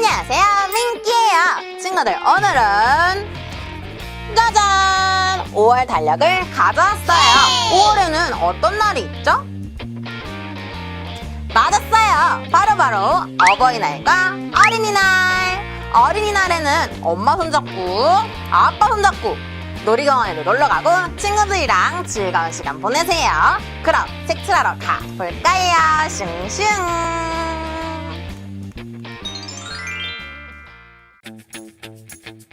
안녕하세요, 민키예요. 친구들, 오늘은 짜잔! 5월 달력을 가져왔어요. 5월에는 어떤 날이 있죠? 맞았어요. 바로 바로 어버이날과 어린이날. 어린이날에는 엄마 손잡고 아빠 손잡고 놀이공원에도 놀러가고 친구들이랑 즐거운 시간 보내세요. 그럼 색칠하러 가볼까요? 슝슝. Thank you.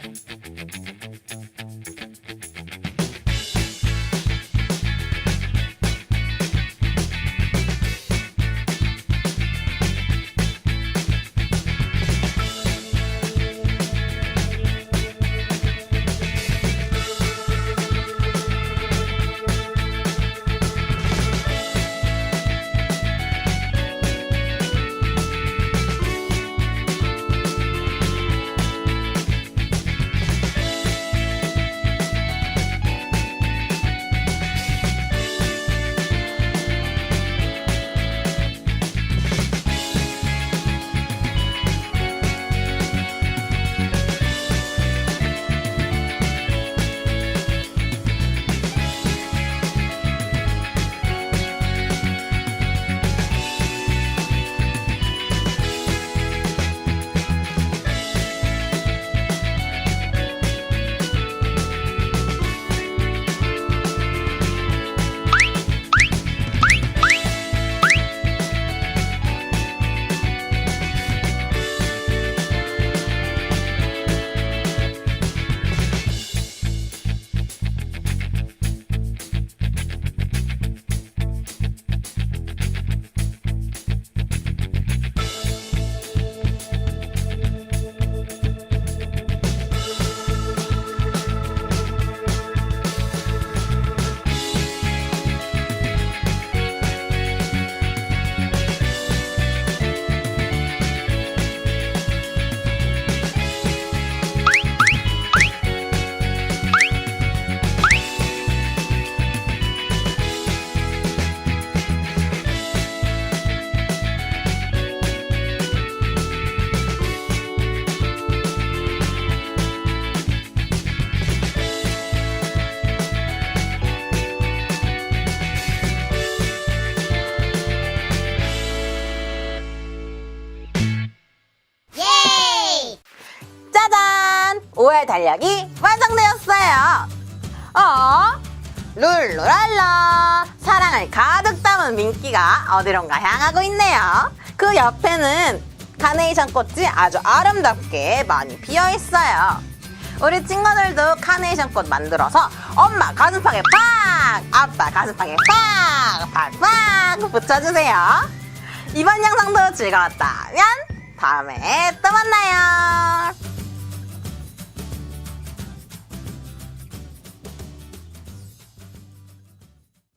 5월 달력이 완성되었어요. 어? 룰루랄라 사랑을 가득 담은 민기가 어디론가 향하고 있네요. 그 옆에는 카네이션 꽃이 아주 아름답게 많이 피어 있어요. 우리 친구들도 카네이션 꽃 만들어서 엄마 가슴팍에 팍! 아빠 가슴팍에 팍! 팍팍! 붙여주세요. 이번 영상도 즐거웠다면 다음에 또 만나요.